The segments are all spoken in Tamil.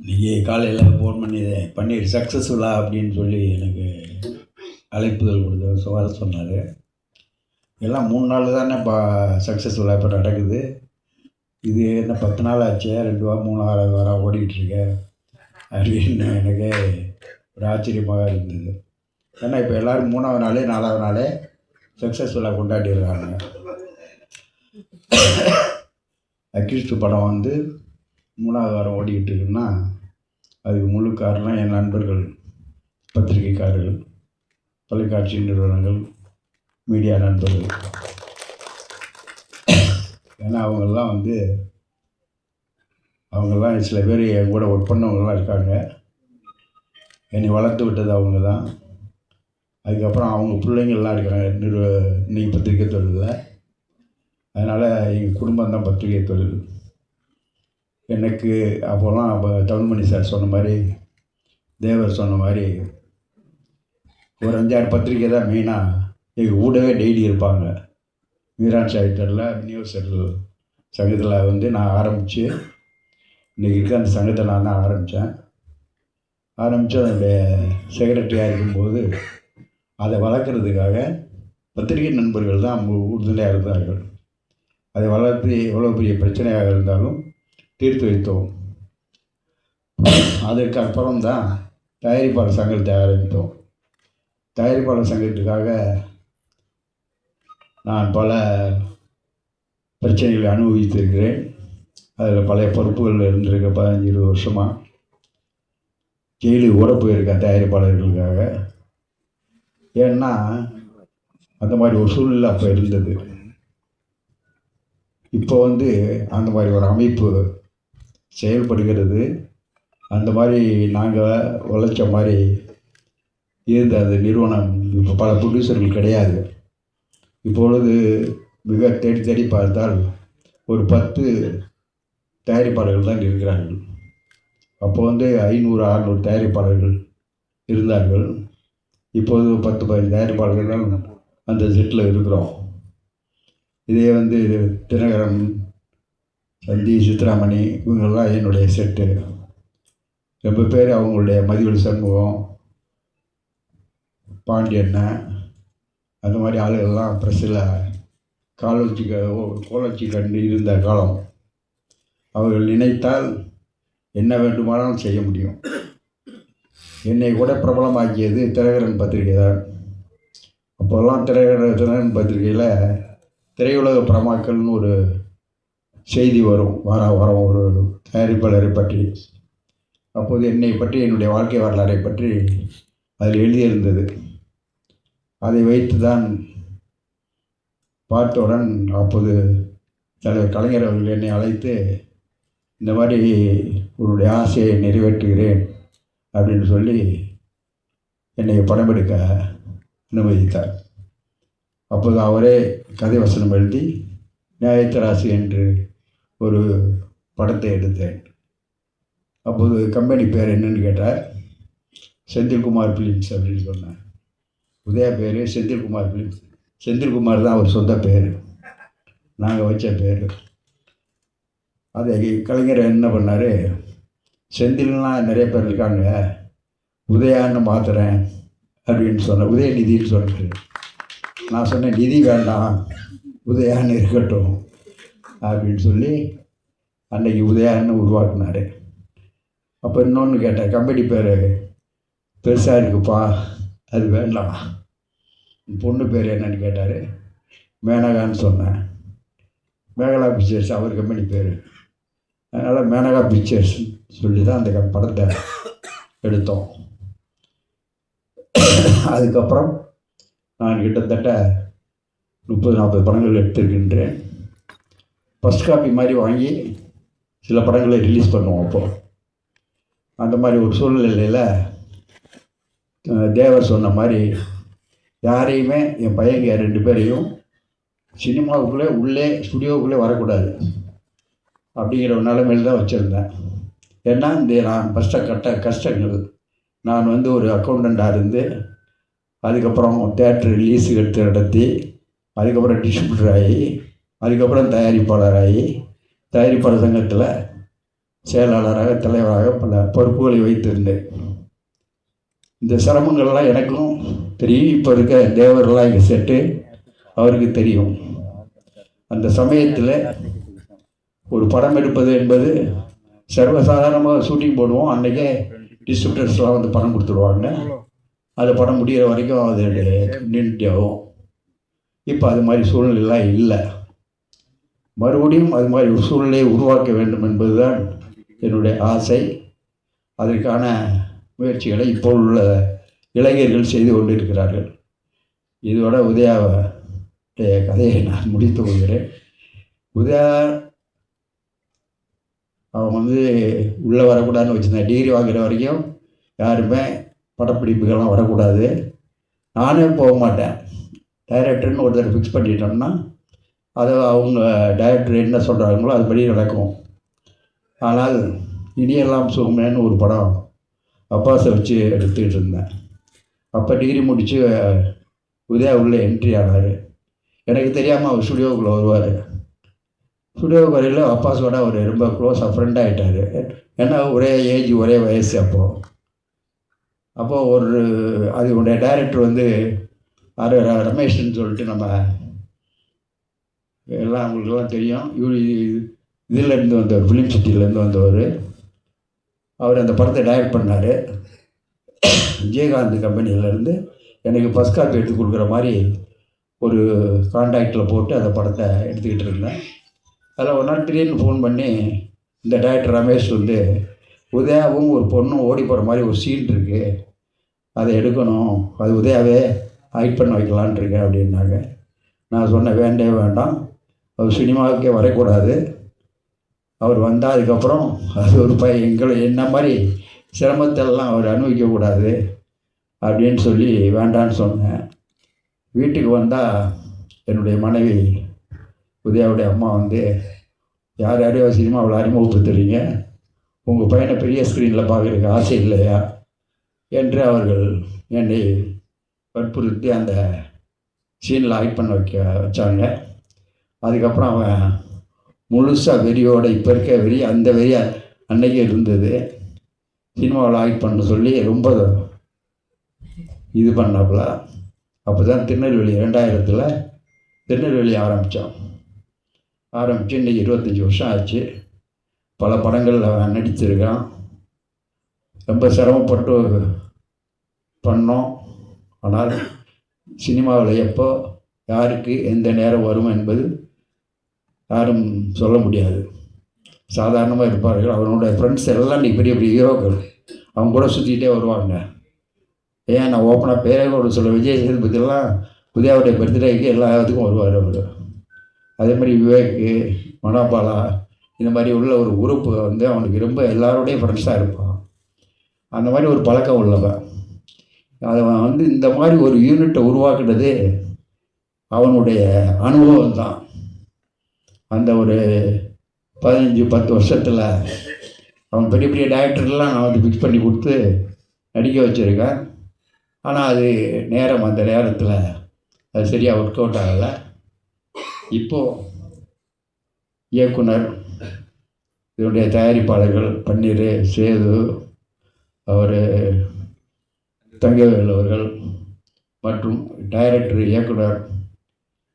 இன்றைக்கி காலையில் ஃபோன் பண்ணி பண்ணி சக்ஸஸ்ஃபுல்லாக அப்படின்னு சொல்லி எனக்கு அழைப்புதல் கொடுத்து சுவாரஸ் சொன்னார். எல்லாம் மூணு நாள் தானே இப்போ சக்ஸஸ்ஃபுல்லாக இப்போ நடக்குது. இது என்ன பத்து நாள் ஆச்சு? ரெண்டு வாரம் மூணு வாரம் வாரம் ஓடிக்கிட்டு அப்படின்னு எனக்கு ஒரு ஆச்சரியமாக இருந்தது. ஏன்னா இப்போ எல்லோரும் மூணாவது நாளே நாலாவது நாளே சக்ஸஸ்ஃபுல்லாக கொண்டாடிடுறாங்க அக்யூஸ்ட் படம் வந்து மூணாவது வாரம் ஓடிக்கிட்டு இருக்குன்னா அதுக்கு முழு காரணம் என் நண்பர்கள் பத்திரிகைக்காரர்கள் தொலைக்காட்சி நிறுவனங்கள் மீடியா நண்பர்கள். ஏன்னா அவங்கெல்லாம் வந்து அவங்கெல்லாம் சில பேர் என் கூட ஒர்க் பண்ணவங்கலாம் இருக்காங்க. என்னை வளர்த்து விட்டது அவங்க தான் அதுக்கப்புறம் அவங்க பிள்ளைங்கள்லாம் இருக்காங்க நிறுவ இன்னைக்கு பத்திரிக்கை தொழிலில். அதனால் எங்கள் குடும்பம் தான் பத்திரிகை தொழில். எனக்கு அப்போல்லாம் அப்போ தமிழ்மணி சார் சொன்ன மாதிரி தேவர் சொன்ன மாதிரி ஒரு அஞ்சாறு பத்திரிக்கை தான் மெயினாக எங்கள் கூடவே டெய்லி இருப்பாங்க. மீரான் சாகித்தரில் நியூஸ் சங்கத்தில் வந்து நான் ஆரம்பித்து இன்றைக்கி இருக்க அந்த சங்கத்தை நான் தான் ஆரம்பித்தேன் ஆரம்பித்து அதனுடைய செக்ரட்டரியாக இருக்கும்போது அதை வளர்க்குறதுக்காக பத்திரிகை நண்பர்கள் தான் உறுதுணையாக இருந்தார்கள். அதை வளர்த்து எவ்வளோ பெரிய பிரச்சனையாக இருந்தாலும் தீர்த்து வைத்தோம். அதற்கு அப்புறம் தான் தயாரிப்பாளர் சங்கத்தை ஆரம்பித்தோம். தயாரிப்பாளர் சங்கத்துக்காக நான் பல பிரச்சனைகளை அனுபவித்திருக்கிறேன். அதில் பழைய பொறுப்புகள் இருந்திருக்க பதினஞ்சு இருபது வருஷமாக ஜெயிலுக்கு கூட போயிருக்கேன் தயாரிப்பாளர்களுக்காக. ஏன்னா அந்த மாதிரி ஒரு சூழ்நிலை அப்போ இருந்தது. இப்போ வந்து அந்த மாதிரி ஒரு அமைப்பு செயல்படுகிறது. அந்த மாதிரி நாங்கள் உழைச்ச மாதிரி இருந்த அந்த நிறுவனம் இப்போ பல ப்ரொடியூசர்கள் கிடையாது. இப்பொழுது மிக தேடி தேடி பார்த்தால் ஒரு பத்து தயாரிப்பாளர்கள் தான் இருக்கிறார்கள். அப்போ வந்து ஐநூறு அறநூறு தயாரிப்பாளர்கள் இருந்தார்கள். இப்போது பத்து பதினஞ்சு தயாரிப்பாளர்கள் தான் அந்த செட்டில் இருக்கிறோம். இதே வந்து தினகரன் சந்தி சித்ராமணி இவங்கெல்லாம் என்னுடைய செட்டு ரொம்ப பேர் அவங்களுடைய மதிவெளி சண்முகம் பாண்டியண்ணன் அந்த மாதிரி ஆளுகள்லாம் ப்ரெஸ்ஸில் கால் வச்சு கோலச்சி கண்டு இருந்த காலம். அவர்கள் நினைத்தால் என்ன வேண்டுமானாலும் செய்ய முடியும். என்னை கூட பிரபலமாக்கியது திரகரன் பத்திரிகை தான் அப்போல்லாம் திரகரன் தினகரன் பத்திரிகையில் திரையுலக பிரமாக்கள்னு ஒரு செய்தி வரும். வார வாரம் ஒரு தயாரிப்பாளரை பற்றி. அப்போது என்னை பற்றி என்னுடைய வாழ்க்கை வரலாறை பற்றி அதில் எழுதியிருந்தது. அதை வைத்து தான் பார்த்தவுடன் அப்போது தலைவர் கலைஞர் அவர்கள் என்னை அழைத்து இந்த மாதிரி உன்னுடைய ஆசையை நிறைவேற்றுகிறேன் அப்படின்னு சொல்லி என்னை படம் எடுக்க அனுமதித்தார். அப்போது அவரே கதை வசனம் எழுதி நியாயத்தராசு என்று ஒரு படத்தை எடுத்தேன். அப்போது கம்பெனி பேர் என்னன்னு கேட்டார். செந்தில்குமார் ஃபிலிம்ஸ் அப்படின்னு சொன்னேன் உதயா பேர் செந்தில்குமார் ஃபிலிம்ஸ் செந்தில்குமார் தான் அவர் சொந்த பேர். நாங்கள் வச்ச பேர். அதை கலைஞர் என்ன பண்ணார்? செந்தில்லாம் நிறைய பேர் இருக்காங்க. உதயான்னு மாத்துறேன் அப்படின்னு சொன்னேன் உதயநிதின்னு சொன்னார். நான் சொன்னேன் நிதி வேண்டாம். உதயான்னு இருக்கட்டும். அப்படின்னு சொல்லி அன்னைக்கு உதயான்னு உருவாக்குனார். அப்போ இன்னொன்று கேட்டேன் கம்பெனி பேர் பெருசாக இருக்குப்பா. அது வேண்டாம். பொண்ணு பேர் என்னன்னு கேட்டார். மேனகான்னு சொன்னேன். மேகலா பிக்சர்ஸ் அவர் கம்பெனி பேர். அதனால் மேனகா பிக்சர்ஸ் சொல்லி தான் அந்த க- படத்தை எடுத்தோம். அதுக்கப்புறம் நான் கிட்டத்தட்ட முப்பது நாற்பது படங்கள் எடுத்திருக்கின்றேன். ஃபஸ்ட் காப்பி மாதிரி வாங்கி சில படங்களை ரிலீஸ் பண்ணுவோம் அப்போது அந்த மாதிரி ஒரு சூழ்நிலையில் தேவர் சொன்ன மாதிரி யாரையுமே என் பையங்க ரெண்டு பேரையும் சினிமாவுக்குள்ளே உள்ளே ஸ்டுடியோவுக்குள்ளே வரக்கூடாது. அப்படிங்கிற ஒரு நிலைமையில் தான் வச்சுருந்தேன். ஏன்னா இந்த நான் கஷ்ட கட்ட கஷ்டங்கள். நான் வந்து ஒரு அக்கௌண்டண்ட்டாக இருந்து அதுக்கப்புறம் தேட்டர் ரிலீஸ் எடுத்து நடத்தி அதுக்கப்புறம் டிஸ்ட்ரிபியூட்டர் ஆகி அதுக்கப்புறம் தயாரிப்பாளர் ஆகி தயாரிப்பாளர் சங்கத்தில் செயலாளராக தலைவராக பல பொறுப்புகளை வைத்திருந்தேன். இந்த சிரமங்கள்லாம் எனக்கும் தெரியும். இப்போ இருக்க தேவரெல்லாம் இங்கே செட்டு அவருக்கு தெரியும். அந்த சமயத்தில் ஒரு படம் எடுப்பது என்பது சர்வசாதாரணமாக ஷூட்டிங் போடுவோம். அன்றைக்கே டிஸ்ட்ரிபியூட்டர்ஸ்லாம் வந்து பணம் கொடுத்துருவாங்க. அது படம் முடிகிற வரைக்கும் அது நின்றுட்டே ஆகும் இப்போ அது மாதிரி சூழ்நிலைலாம் இல்லை. மறுபடியும் அது மாதிரி ஒரு சூழ்நிலையை உருவாக்க வேண்டும் என்பதுதான் என்னுடைய ஆசை. அதற்கான முயற்சிகளை இப்போ உள்ள இளைஞர்கள் செய்து கொண்டிருக்கிறார்கள். இதோட உதயாவுடைய கதையை நான் முடித்து கொள்கிறேன். உதயா அவன் வந்து உள்ளே வரக்கூடாதுன்னு வச்சுருந்தேன். டிகிரி வாங்குற வரைக்கும் யாருமே படப்பிடிப்புகள்லாம் வரக்கூடாது. நானே போக மாட்டேன் டைரக்டர்னு ஒருத்தர் ஃபிக்ஸ் பண்ணிட்டோம்னா அதை அவங்க டைரக்டர் என்ன சொல்கிறாங்களோ அதுபடி நடக்கும். ஆனால் இனியெல்லாம் சுகமேன்னு ஒரு படம் அப்பாஸை வச்சு எடுத்துக்கிட்டு இருந்தேன். அப்போ டிகிரி முடித்து உதயா உள்ளே என்ட்ரி ஆனார். எனக்கு தெரியாமல் அவர் ஸ்டுடியோவுக்குள்ளே வருவார். ஸ்டுடியோவுக்கு வரையில் அப்பாஸோட அவர் ரொம்ப க்ளோஸாக ஃப்ரெண்ட் ஆகிட்டார் ஏன்னா ஒரே ஏஜ் ஒரே வயசு அப்போது அப்போது ஒரு அதனுடைய டைரக்டர் வந்து அரு ரமேஷ்னு சொல்லிட்டு நம்ம எல்லாம் அவங்களுக்கெல்லாம் தெரியும். இவர் இதிலேருந்து வந்தவர் ஃபிலிம் சிட்டியிலேருந்து வந்தவர். அவர் அந்த படத்தை டைரக்ட் பண்ணார். விஜயகாந்த் கம்பெனியிலேருந்து எனக்கு ஃபஸ்ட் காப்பி எடுத்து கொடுக்குற மாதிரி ஒரு கான்டாக்டில் போட்டு அந்த படத்தை எடுத்துக்கிட்டு இருந்தேன். அதில் ஒரு நாள் திடீர்னு ஃபோன் பண்ணி இந்த டைரக்டர் ரமேஷ் வந்து உதயாவும் ஒரு பொண்ணும் ஓடி போகிற மாதிரி ஒரு சீன் இருக்குது அதை எடுக்கணும். அது உதயாவே ஹைட் பண்ண வைக்கலான்ட்ருக்கேன் அப்படின்னாங்க. நான் சொன்னேன் வேண்டே வேண்டாம். அவர் சினிமாவுக்கே வரக்கூடாது. அவர் வந்தால் அதுக்கப்புறம் அது ஒரு ப எங்களை என்ன மாதிரி சிரமத்தெல்லாம் அவர் அனுபவிக்கக்கூடாது அப்படின்னு சொல்லி வேண்டான்னு சொன்னேன். வீட்டுக்கு வந்தால் என்னுடைய மனைவி உதயாவுடைய அம்மா வந்து யார் யாரையோ சினிமாவில் அறிமுகப்படுத்துறீங்க? உங்கள் பையனை பெரிய ஸ்க்ரீனில் பார்க்குறதுக்கு ஆசை இல்லையா? என்று அவர்கள் என்னை வற்புறுத்தி அந்த சீனில் ஹைட் பண்ண வைக்க வச்சாங்க. அதுக்கப்புறம் அவன் முழுசாக வெறியோட இப்போ இருக்க வெறி அந்த வெறி அன்னைக்கே இருந்தது. சினிமாவில் ஆக்ட் பண்ண சொல்லி ரொம்ப இது பண்ணாப்புல. அப்போ தான் திருநெல்வேலி ரெண்டாயிரத்தில் திருநெல்வேலி ஆரம்பித்தோம் ஆரம்பித்து இன்றைக்கி இருபத்தஞ்சி வருஷம் ஆச்சு. பல படங்களில் அவன் ரொம்ப சிரமப்பட்டு பண்ணோம். ஆனால் சினிமாவில் எப்போ யாருக்கு எந்த நேரம் வரும் என்பது யாரும் சொல்ல முடியாது. சாதாரணமாக இருப்பார்கள். அவனுடைய ஃப்ரெண்ட்ஸ் எல்லாம் இன்னைக்கு பெரிய பெரிய ஹீரோக்கள் அவங்க கூட சுற்றிக்கிட்டே வருவாங்க. ஏன் நான் ஓப்பனாக பேரே கூட சொல்ல விஜய் சேதுபதியெல்லாம் உதயாவுடைய பர்த்டேக்கு எல்லா இடத்துக்கும் வருவார் அவர். அதே மாதிரி விவேக்கு மனோபாலா இந்த மாதிரி உள்ள ஒரு குரூப் வந்து அவனுக்கு ரொம்ப எல்லாரோடையும் ஃப்ரெண்ட்ஸாக இருப்பான் அந்த மாதிரி ஒரு பழக்கம் உள்ளவன். அவன் வந்து இந்த மாதிரி ஒரு யூனிட்டை உருவாக்குனது அவனுடைய அனுபவம் தான் அந்த ஒரு பதினஞ்சு பத்து வருஷத்தில் அவன் பெரிய பெரிய டேரக்டர்லாம் நான் வந்து ஃபிக்ஸ் பண்ணி கொடுத்து நடிக்க வச்சுருக்கேன். ஆனால் அது நேரம் அந்த நேரத்தில் அது சரியாக ஒர்க் அவுட் ஆகலை. இப்போது இயக்குனர் இதனுடைய தயாரிப்பாளர்கள் பன்னீர் சேது அவர் தங்கவேல் அவர்கள் மற்றும் டைரக்டர் இயக்குனர்.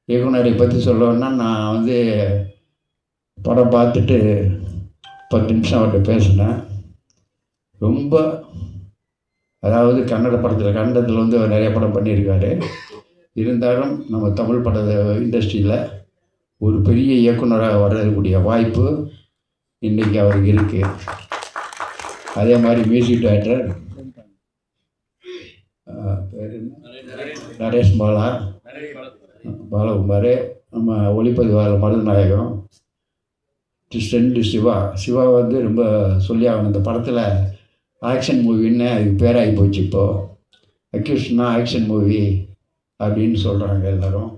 இயக்குனரை பற்றி சொல்லணும்னா நான் வந்து படம் பார்த்துட்டு பத்து நிமிஷம் அவர்கிட்ட பேசினேன். ரொம்ப அதாவது கன்னட படத்தில் கன்னடத்தில் வந்து அவர் நிறைய படம் பண்ணியிருக்காரு. இருந்தாலும் நம்ம தமிழ் பட இண்டஸ்ட்ரியில் ஒரு பெரிய இயக்குனராக வரக்கூடிய வாய்ப்பு இன்றைக்கி அவருக்கு இருக்குது அதே மாதிரி மியூசிக் டைரக்டர் பேர் என்ன? நரேஷ் பாலா. பாலகுமார். நம்ம ஒளிப்பதிவாளர் மருதநாயகம் ரெண்டு சிவா. சிவா வந்து ரொம்ப சொல்லி ஆகணும். இந்த படத்தில் ஆக்ஷன் மூவின்னு அதுக்கு பேராகி போச்சு இப்போது அக்யூஷனா ஆக்ஷன் மூவி அப்படின்னு சொல்கிறாங்க எல்லோரும்.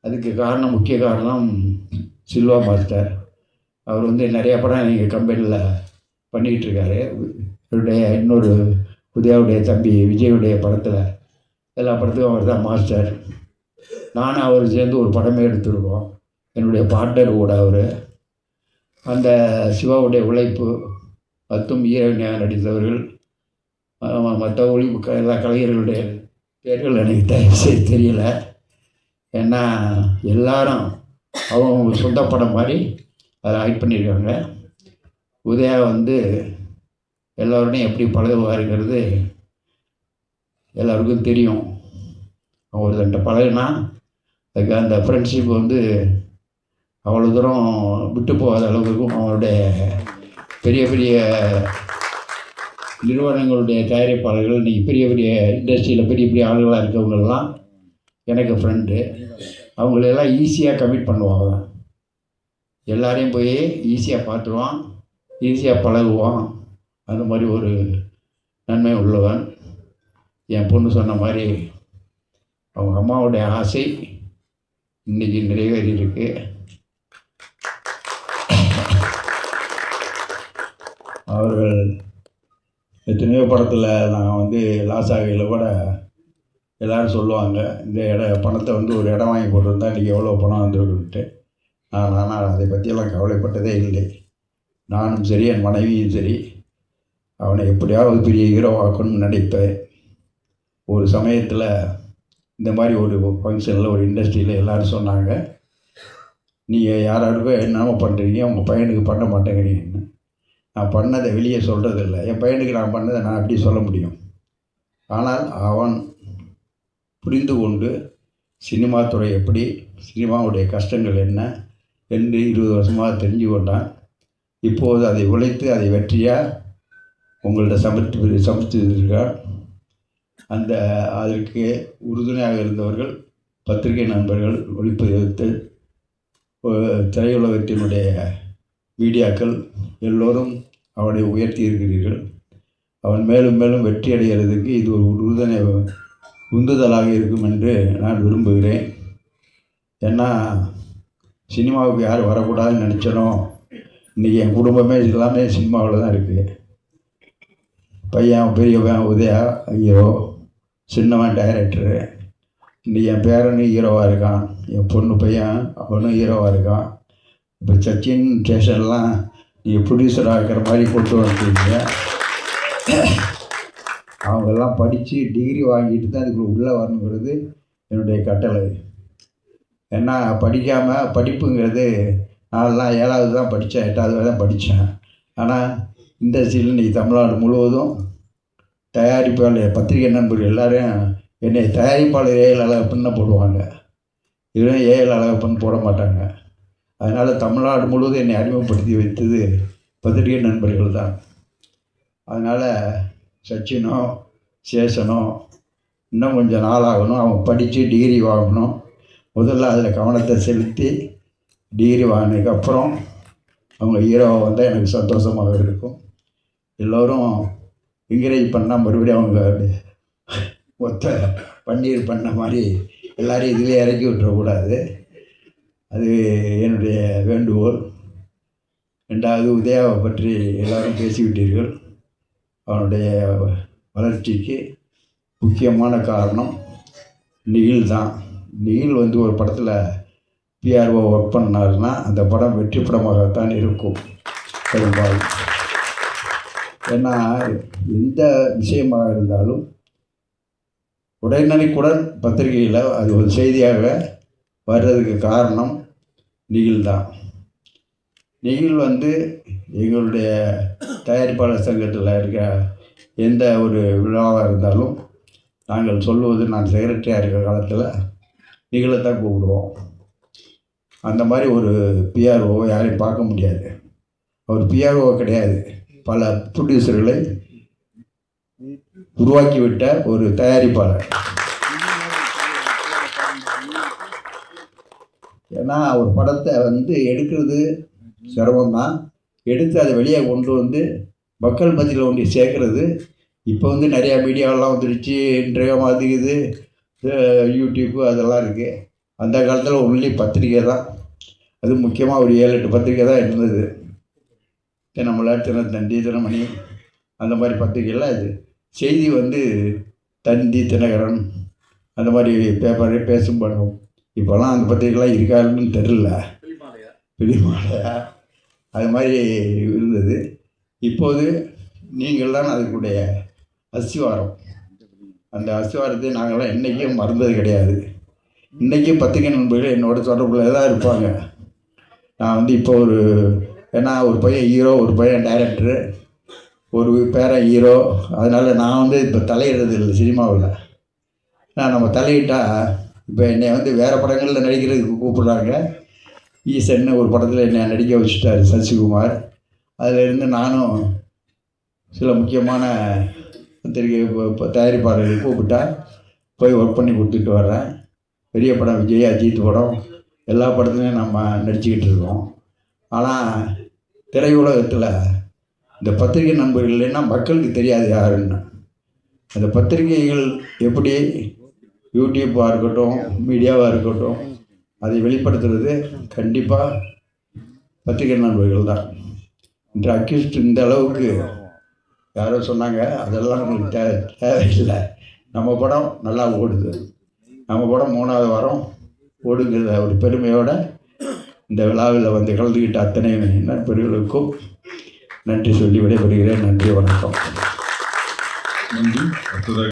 அதுக்கு காரணம் முக்கிய காரணம் சில்வா மாஸ்டர். அவர் வந்து நிறைய படம் எங்கள் கம்பெனியில் பண்ணிகிட்ருக்காரு இவருடைய இன்னொரு உதயாவுடைய தம்பி விஜயுடைய படத்தில் எல்லா படத்துக்கும் அவர் தான் மாஸ்டர். நானும் அவர் சேர்ந்து ஒரு படமே எடுத்துருக்கோம். என்னுடைய பார்ட்னர் கூட அவர். அந்த சிவாவுடைய உழைப்பு மற்றும் ஈரவினையாக நடித்தவர்கள் மற்ற ஒளி எல்லா கலைஞர்களுடைய பேர்கள் எனக்கு தயவு தெரியல. ஏன்னா எல்லாரும் அவங்க சொந்த படம் மாதிரி அதை ஆக்ட் பண்ணியிருக்காங்க. உதயா வந்து எல்லோருடையும் எப்படி பழகுவாருங்கிறது எல்லாருக்கும் தெரியும். ஒருத்தன்ட்ட பழகுனா அதுக்கு அந்த ஃப்ரெண்ட்ஷிப் வந்து அவ்வளோ தூரம் விட்டு போகாத அளவுக்கு அவருடைய பெரிய பெரிய நிறுவனங்களுடைய தயாரிப்பாளர்கள் இன்றைக்கி பெரிய பெரிய இண்டஸ்ட்ரியில் பெரிய பெரிய ஆளுகளாக இருக்கவங்கெல்லாம் எனக்கு ஃப்ரெண்டு அவங்களெல்லாம் ஈஸியாக கமிட் பண்ணுவாங்க. எல்லாரையும் போய் ஈஸியாக பார்த்துருவான். ஈஸியாக பழகுவான். அந்த மாதிரி ஒரு நன்மை உள்ளவன். என் பொண்ணு சொன்ன மாதிரி அவங்க அம்மாவுடைய ஆசை இன்னைக்கு நிறைவேறி இருக்கு அவர்கள் எத்தனையோ படத்தில் நான் வந்து லாஸ் ஆகையில் கூட எல்லோரும் சொல்லுவாங்க இந்த இட பணத்தை வந்து ஒரு இடம் வாங்கி போட்டிருந்தா இன்றைக்கி எவ்வளோ பணம் வந்துருக்குன்ட்டு. நான் ஆனால் அதை பற்றியெல்லாம் கவலைப்பட்டதே இல்லை. நானும் சரி என் மனைவியும் சரி அவனை எப்படியாவது பெரிய ஹீரோவாக்கணும்னு நினைப்பேன். ஒரு சமயத்தில் இந்த மாதிரி ஒரு ஃபங்க்ஷனில் ஒரு இண்டஸ்ட்ரியில் எல்லோரும் சொன்னாங்க நீங்கள் யாராருக்கோ என்னமோ பண்ணுறீங்க உங்கள் பையனுக்கு பண்ண மாட்டேங்கிறீங்கன்னு நான் பண்ணதை வெளியே சொல்கிறதில்ல என் பையனுக்கு நான் பண்ணதை நான் எப்படி சொல்ல முடியும்? ஆனால் அவன் புரிந்து கொண்டு சினிமா துறை எப்படி சினிமாவுடைய கஷ்டங்கள் என்ன என்று இருபது வருஷமாக தெரிஞ்சு கொண்டான். இப்போது அதை உழைத்து அதை வெற்றியாக உங்கள்கிட்ட சமர்ப்பி சமர்ப்பித்திருக்கான் அந்த அதற்கு உறுதுணையாக இருந்தவர்கள் பத்திரிகை நண்பர்கள் ஒளிப்பதிவு திரையுலகத்தினுடைய மீடியாக்கள் எல்லோரும் அவனை உயர்த்தி இருக்கிறீர்கள். அவன் மேலும் மேலும் வெற்றி அடைகிறதுக்கு இது ஒரு உறுதுணை உந்துதலாக இருக்கும் என்று நான் விரும்புகிறேன். ஏன்னா சினிமாவுக்கு யார் வரக்கூடாதுன்னு நினச்சனோ இன்றைக்கி என் குடும்பமே எல்லாமே சினிமாவில் தான் இருக்குது பையன் பெரியவன் உதயா ஹீரோ சின்னவன் டைரக்டரு இன்றைக்கி என் பேரனும் ஹீரோவாக இருக்கான். என் பொண்ணு பையன் அவனும் ஹீரோவாக இருக்கான். இப்போ சச்சின் ஸ்டேஷன்லாம் நீங்கள் ப்ரொடியூசராக இருக்கிற மாதிரி கொண்டு வந்துருக்கீங்க. அவங்கெல்லாம் படித்து டிகிரி வாங்கிட்டு தான் இதுக்குள்ள உள்ளே வரணுங்கிறது என்னுடைய கட்டளை. ஏன்னா படிக்காமல் படிப்புங்கிறது நான்லாம் ஏழாவது தான் படித்தேன் எட்டாவது வரை தான் படித்தேன் ஆனால் இண்டஸ்ட்ரியில் இன்றைக்கி தமிழ்நாடு முழுவதும் தயாரிப்பாளர் பத்திரிகை நண்பர்கள் எல்லோரும் என்னை தயாரிப்பாளர் ஏஎல் அழகப்பன்னு போடுவாங்க. இதுவும் ஏஎல் அழகப்பன் போட மாட்டாங்க. அதனால் தமிழ்நாடு முழுவதும் என்னை அறிமுகப்படுத்தி வைத்தது பத்திரிகை நண்பர்கள் தான். அதனால் சச்சினோ சேஷனோ இன்னும் கொஞ்சம் நாளாகணும் அவன் படித்து டிகிரி வாங்கணும். முதல்ல அதில் கவனத்தை செலுத்தி டிகிரி வாங்கினதுக்கப்புறம் அவங்க ஹீரோவை வந்தால் எனக்கு சந்தோஷமாக இருக்கும். எல்லோரும் என்கரேஜ் பண்ணால் மறுபடியும் அவங்க ஒத்த பன்னீர் பண்ண மாதிரி எல்லாரையும் இதிலே இறக்கி விட்டுறக்கூடாது. அது என்னுடைய வேண்டுகோள். ரெண்டாவது உதயாவை பற்றி எல்லோரும் பேசிவிட்டீர்கள். அவனுடைய வளர்ச்சிக்கு முக்கியமான காரணம் நிகில் தான். நிகில் வந்து ஒரு படத்தில் பிஆர்ஓ ஒர்க் பண்ணாருன்னா அந்த படம் வெற்றி படமாகத்தான் இருக்கும். பெரும்பாலும். ஏன்னா எந்த விஷயமாக இருந்தாலும் உடனடிக்குடன் பத்திரிகையில் அது ஒரு செய்தியாக வர்றதுக்கு காரணம் நிகில் தான். நிகில் வந்து எங்களுடைய தயாரிப்பாளர் சங்கத்தில் இருக்கிற எந்த ஒரு விழாவாக இருந்தாலும் நாங்கள் சொல்லுவது நான் செக்ரட்டரியாக இருக்கிற காலத்தில் நிகழை தான் கூப்பிடுவோம். அந்த மாதிரி ஒரு பிஆர்ஓ யாரையும் பார்க்க முடியாது. அவர் பிஆர்ஓ கிடையாது. பல ப்ரொடியூசர்களை உருவாக்கிவிட்ட ஒரு தயாரிப்பாளர். ஏன்னா ஒரு படத்தை வந்து எடுக்கிறது சிரமம்தான். எடுத்து அதை வெளியே கொண்டு வந்து மக்கள் மத்தியில் கொண்டு சேர்க்கறது. இப்போ வந்து நிறையா மீடியாவெல்லாம் வந்துடுச்சு. இன்றைய மாதிரி இது யூடியூப்பு அதெல்லாம் இருக்குது அந்த காலத்தில் ஒன்லி பத்திரிக்கை தான் அது முக்கியமாக ஒரு ஏழு எட்டு பத்திரிக்கை தான் இருந்தது. தினமலர் தினத்தந்தி தினமணி அந்த மாதிரி பத்திரிக்கைலாம் இது. செய்தி வந்து தந்தி தினகரன் அந்த மாதிரி பேப்பரு பேசும் படம். இப்போல்லாம் அந்த பத்திரிக்கைலாம் இருக்காருன்னு தெரில. வெளிமாலையா அது மாதிரி இருந்தது. இப்போது நீங்கள் தான் அதுக்குடைய அஸ்திவாரம். அந்த அஸ்திவாரத்தை நாங்களாம் என்றைக்கும் மறந்தது கிடையாது. இன்றைக்கும் பத்திரிகை நண்பர்கள் என்னோட தொடர்பில் தான் இருப்பாங்க. நான் வந்து இப்போ ஒரு ஏன்னா ஒரு பையன் ஹீரோ ஒரு பையன் டைரக்டரு ஒரு பேரன் ஹீரோ அதனால் நான் வந்து இப்போ தலையிடுறது இல்லை சினிமாவில். நான் நம்ம தலையிட்டால் இப்போ என்னை வந்து வேறு படங்களில் நடிக்கிறதுக்கு கூப்பிட்றாங்க. ஈசன்னு ஒரு படத்தில் என்னை நடிக்க வச்சுட்டார் சசிகுமார். அதிலிருந்து நானும் சில முக்கியமான பத்திரிகை இப்போ- தயாரிப்பாளர்கள் கூப்பிட்டா போய் ஒர்க் பண்ணி கொடுத்துட்டு வர்றேன். பெரிய படம் விஜய் அஜித் படம். எல்லா படத்துலையும் நம்ம நடிச்சுக்கிட்டு இருக்கோம். ஆனால் திரையுலகத்தில் இந்த பத்திரிகை நண்பர்கள் இல்லைன்னா மக்களுக்கு தெரியாது யாருன்னு. அந்த பத்திரிகைகள் எப்படி? யூடியூப்பாக இருக்கட்டும் மீடியாவாக இருக்கட்டும் அதை வெளிப்படுத்துறது கண்டிப்பாக பத்திரிகை நண்பர்கள் தான். இன்று அக்யூஸ்ட் இந்த அளவுக்கு யாரோ சொன்னாங்க அதெல்லாம் நம்மளுக்கு தேவை தேவையில்லை. நம்ம படம் நல்லா ஓடுது. நம்ம படம் மூணாவது வாரம் ஓடுங்கிற ஒரு பெருமையோடு இந்த விழாவில் வந்து கலந்துக்கிட்ட அத்தனை நண்பர்களுக்கும் நன்றி சொல்லி விடைபெறுகிறேன். நன்றி வணக்கம். நன்றி.